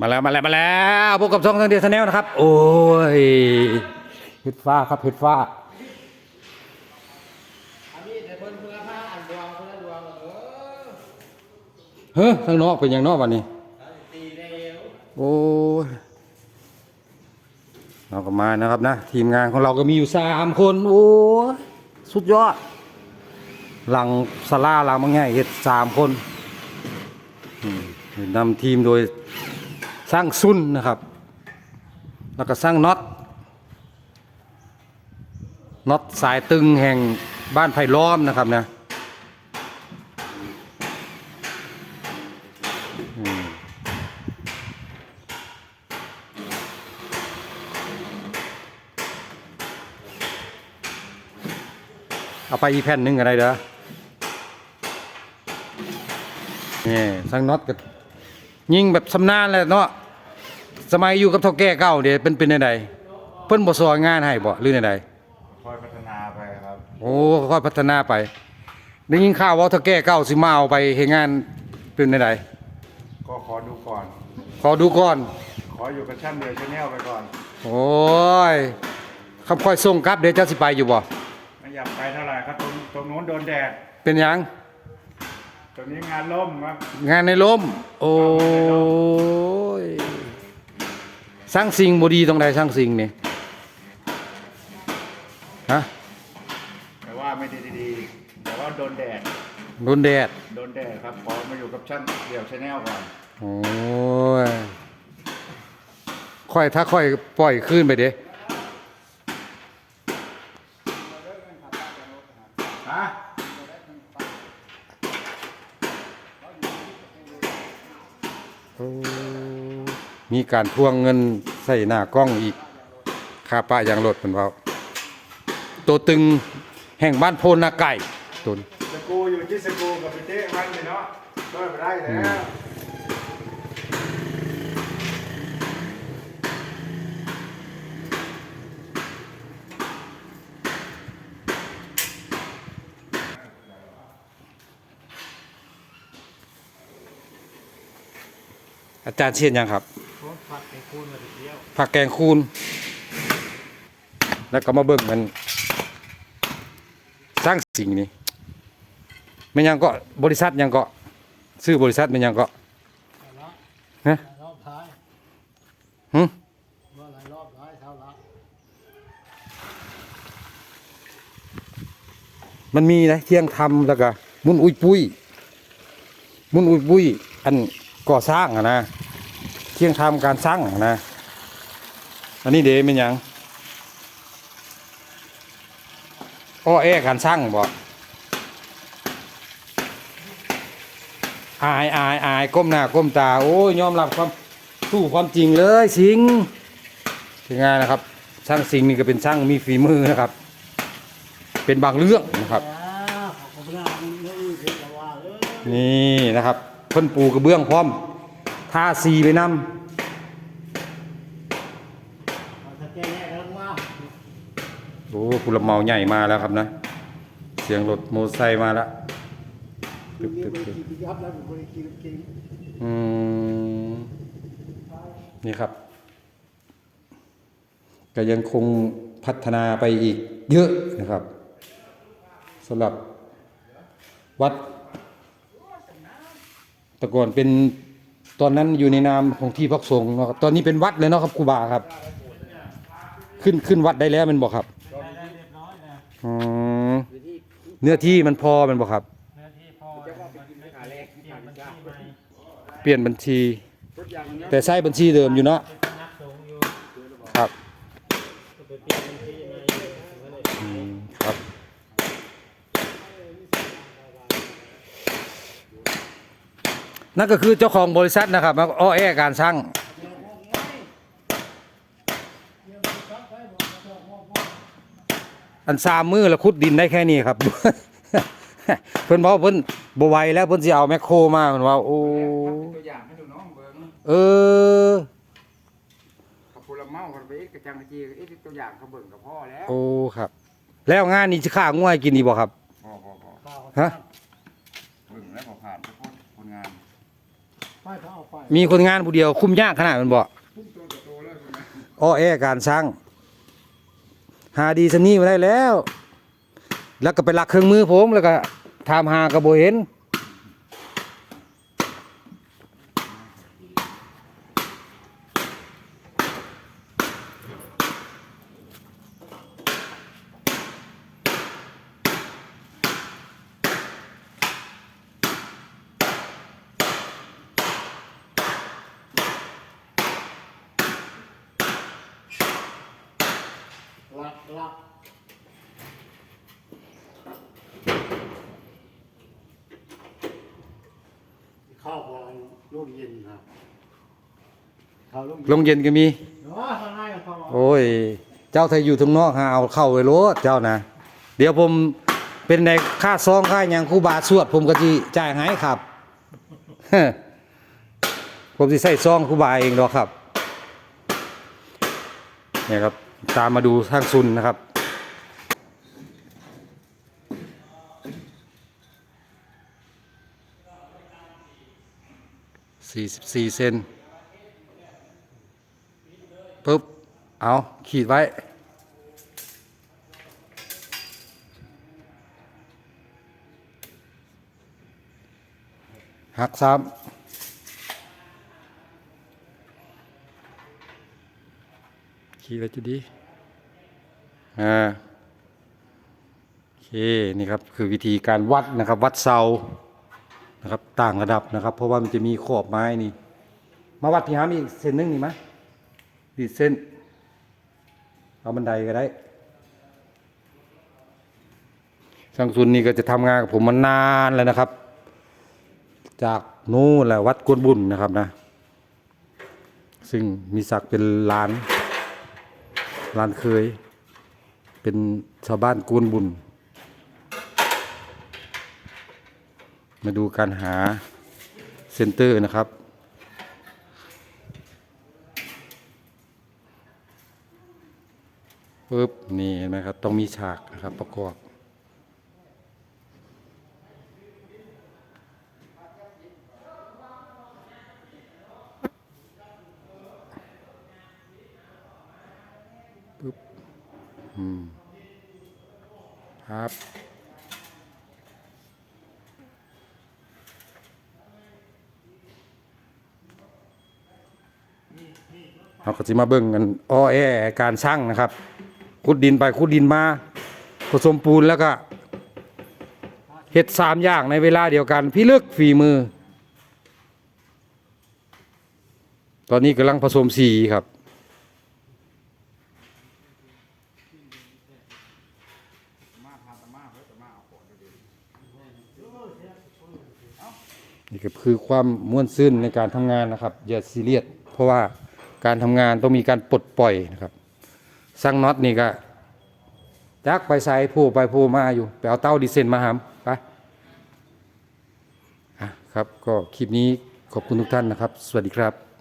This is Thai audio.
มาแล้วมาแล้วมาแล้วพบกับช่องทางเดียชาแนลนะครับ โอ้ยเห็ดฟ้าครับเห็ดฟ้าเพิ่นเพื่อผ้าเฮ้ยทางนอกเป็นอย่างนอกวันนี้โอ้ยเราก็มานะครับนะ ทีมงานของเราก็มีอยู่สามคนโอ้ยสุดยอดหลังสลาหลังมังไงเห็ดสามคนนำทีมโดย สร้างซุนนะครับ แล้วก็สร้างน็อตน็อตสายตึงแห่งบ้านไผ่ล้อมนะครับนะเอาไปอีแผ่นหนึ่งอะไรเด้อนี่สร้างน็อตกับยิงแบบสำนานเลยเนาะ สมัยอยู่กับเท่าแก่เก่าเดี๋ยวเป็นเป็นไดเพิ่นบ่สอนงานให้บ่หรือไดคอยพัฒนาไปครับโอ้ค่อยพัฒนาไปได้ยินข่าวว่าเท่าแก่เก่าสิมาเอาไปเฮ็ดงานเป็นไดก็ขอดูก่อน ขอดูก่อน ขออยู่กับช่างเดียวชาแนลไปก่อน โอ้ยคำค่อยส่งกลับเดี๋ยวเจ้าสิไปอยู่บ่ไม่อยากไปเท่าไหร่ครับตรงตรงโน้นโดนแดดเป็นหยังตรงนี้งานล่มครับงานในลมโอ้ย สร้างสิ่งบ่ดีตรงใดสร้างสิ่งนี่ฮะแต่ว่าไม่ดีดีๆแต่ว่าโดนแดดโดนแดดโดนแดดครับขอมาอยู่กับช่างเดียวชาแนลก่อนโอ้ยค่อยถ้าค่อยปล่อยขึ้นไปเด้ฮะโอ้ มีการทวงเงินใส่หน้ากล้องอีกค่าป้ายางรถเป็นว่าตัวตึงแห่งบ้านโพนาไก่ตุนสกูอยู่ที่สกูกับพี่เต้วันเลยเนาะก็ไปได้แล้วอาจารย์เชียนยังครับผมผัดไป คูณมาทีเดียวผักแกงคูนแล้วก็มาเบิ่งมัน สร้างสิ่งนี้มันยังก็บริษัทยังก็ซื้อบริษัทมันยังก็ฮะรอบท้ายหึว่าหลายรอบหลายเท่าละมันมีนะเที่ยงทำแล้วก็มุนอุยปุ้ยมุนอุยปุ้ยอันก่อสร้างอะนะ เที่ยงทำการสร้างอะนะ อันนี้เดเป็นหยังอ้อแอการสร้างบ่อายอายอายก้มหน้าก้มตา โอ้ยยอมรับความสู้ความจริงเลยสิงเป็นไงนะครับช่างสิงนี่ก็เป็นช่างมีฝีมือนะครับ เป็นบางเรื่องนะครับแล้วขอบคุณนะนี่เสียแต่ว่าเออนี่นะครับเพิ่นปูกระเบื้องพร้อม ทาสีไปนำถ้าแก้แยกกันมาโอ้ผู้รับเหมาใหญ่มาแล้วครับนะ เสียงรถมอเตอร์ไซค์มาแล้วคือมีบริกินยับแล้วบริกินกินอืมนี่ครับ ก็ยังคงพัฒนาไปอีกเยอะนะครับสำหรับวัดแต่ก่อนเป็น ตอนนั้นอยู่ในนามของที่พักสงฆ์เนาะครับตอนนี้เป็นวัดเลยเนาะครับครูบาครับ ขึ้นขึ้นวัดได้แล้วแมันบอกครับได้เรียบร้อยนะอืมเนื้อที่มันพอแมันบอกครับ เนื้อที่พอจะว่าเป็นขาแรกเปลี่ยนบัญชีใหม่เปลี่ยนบัญชี แต่ใช้บัญชีเดิมอยู่เนาะ เป็นนักสงฆ์อยู่ ครับ จะไปเปลี่ยนบัญชีใหม่ไม่ได้ อืมครับ นั่นก็คือเจ้าของบริษัทนะครับมาอ้อแอการสร้างอันสามมือแล้วขุดดินได้แค่นี้ครับ เพิ่นบอกว่าเพิ่นบ่ไหวแล้วเพิ่นสิเอาแมคโครมาเพิ่นว่าโอ้ตัวอย่างให้ดูน้องเบิ้งเออขับพลเมาขับไปเอ็กกระจังกระจีเอ็กตัวอย่างเขาเบิ่งกับพ่อแล้วโอ้ครับ แล้วงานนี้สิฆ่าง่วยกินดีบ่ครับพอพอพอข้าวฮะเบิ่งแล้วพอผ่านทุกคนคนงาน มีคนงานผู้เดียวคุมยากขนาดมันบ่พุ่งตัวต่อตัวเลยคุณนะอ้อแอการสร้าง หาดีสนี่มาได้แล้ว แล้วก็ไปลักเครื่องมือผมแล้วก็ถามหากระโบเห็น ลักลักข้าวบอลลูกเย็นครับข้าวลูกลงเย็นก็มี เนาะข้างในข้าวโอ้ย เจ้าไทยอยู่ทางนอกหาเอาเข้าไปโลดเจ้านะ เดี๋ยวผมเป็นในค่าซองค่าหยังครูบาสวด ผมก็จีจ่ายให้ครับ ผมสิใส่ซองครูบาเองดอกครับ เนี่ยครับ ตามมาดูทางซุนนะครับ สี่สิบสี่เซนปุ๊บ เอา ขีดไว้ หักซ้ำ ขีดไว้จะดีอ่าโอเคนี่ครับคือวิธีการวัดนะครับ วัดเสานะครับต่างระดับนะครับ เพราะว่ามันจะมีขอบไม้นี่ มาวัดที่หามอีกเส้นหนึงนี่ไหมดีเส้น เอาบันไดก็ได้ช่างซุนนี่ก็จะทำงานกับผมมานานแล้วนะครับ จากนู้นแหละวัดกวนบุญนะครับนะ ซึ่งมีศักดิ์เป็นหลาน ร้านเคย เป็นชาวบ้านกูนบุญ มาดูการหาเซนเตอร์นะครับ ปึ๊บ นี่เห็นไหมครับ ต้องมีฉากนะครับประกอบ ปึ๊บ อืม ครับ เราก็จะมาเบิ่งกันอ้อแอการช่างนะครับขุดดินไปขุดดินมา ผสมปูนแล้วก็เฮ็ดสามอย่างในเวลาเดียวกัน พี่เลึกฝีมือ ตอนนี้กำลังผสมสีครับ มาพาตะมาเฮ้ยตะมาเอาของเดี๋ยว นี่ก็ คือความม่วนซื่นในการทำงานนะครับ อย่าซีเรียสเพราะว่าการทำงานต้องมีการปลดปล่อยนะครับสร้างน็อตนี่ก็จักไปใส่ผู้ไปผู้มาอยู่ไปเอาเต้าดีเซนมาหามไปอะครับก็คลิปนี้ขอบคุณทุกท่านนะครับ สวัสดีครับ